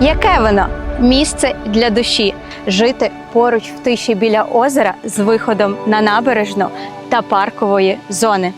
Яке воно? Місце для душі, жити поруч в тиші біля озера з виходом на набережну та паркової зони.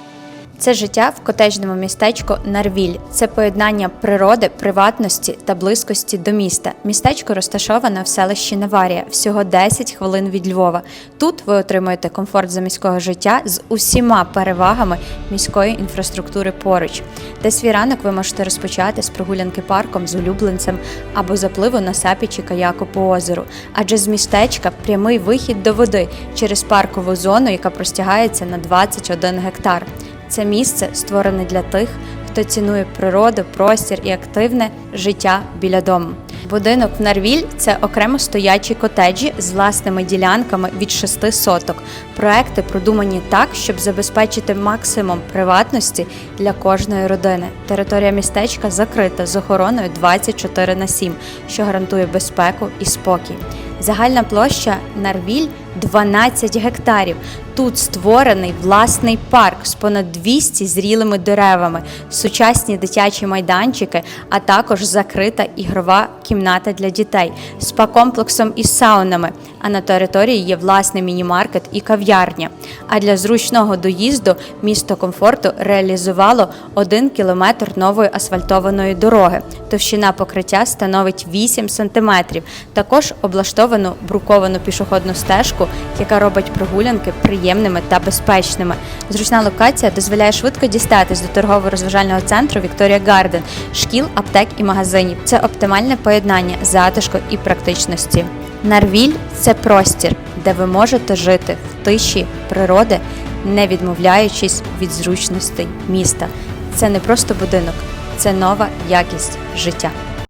Це життя в котежному містечку Нарвіль. Це поєднання природи, приватності та близькості до міста. Містечко розташоване в селищі Наварія, всього 10 хвилин від Львова. Тут ви отримуєте комфорт заміського життя з усіма перевагами міської інфраструктури поруч. Де свій ранок ви можете розпочати з прогулянки парком з улюбленцем або запливу на сапі чи каяку по озеру. Адже з містечка прямий вихід до води через паркову зону, яка простягається на 21 гектар. Це місце створене для тих, хто цінує природу, простір і активне життя біля дому. Будинок в Нарвіль це окремо стоячі котеджі з власними ділянками від 6 соток. Проекти продумані так, щоб забезпечити максимум приватності для кожної родини. Територія містечка закрита з охороною 24 на 7, що гарантує безпеку і спокій. Загальна площа Нарвіль 12 гектарів. Тут створений власний парк з понад 200 зрілими деревами, сучасні дитячі майданчики, а також закрита ігрова кімната для дітей, спа-комплексом із саунами. А на території є власний міні-маркет і кав'ярня. А для зручного доїзду місто комфорту реалізувало 1 кілометр нової асфальтованої дороги. Товщина покриття становить 8 сантиметрів. Також облаштовано бруковану пішохідну стежку, яка робить прогулянки приємними та безпечними. Зручна локація дозволяє швидко дістатись до торгово-розважального центру Вікторія Гарден, шкіл, аптек і магазинів. Це оптимальне поєднання затишку і практичності. Нарвіль це простір, де ви можете жити в тиші природи, не відмовляючись від зручностей міста. Це не просто будинок, це нова якість життя.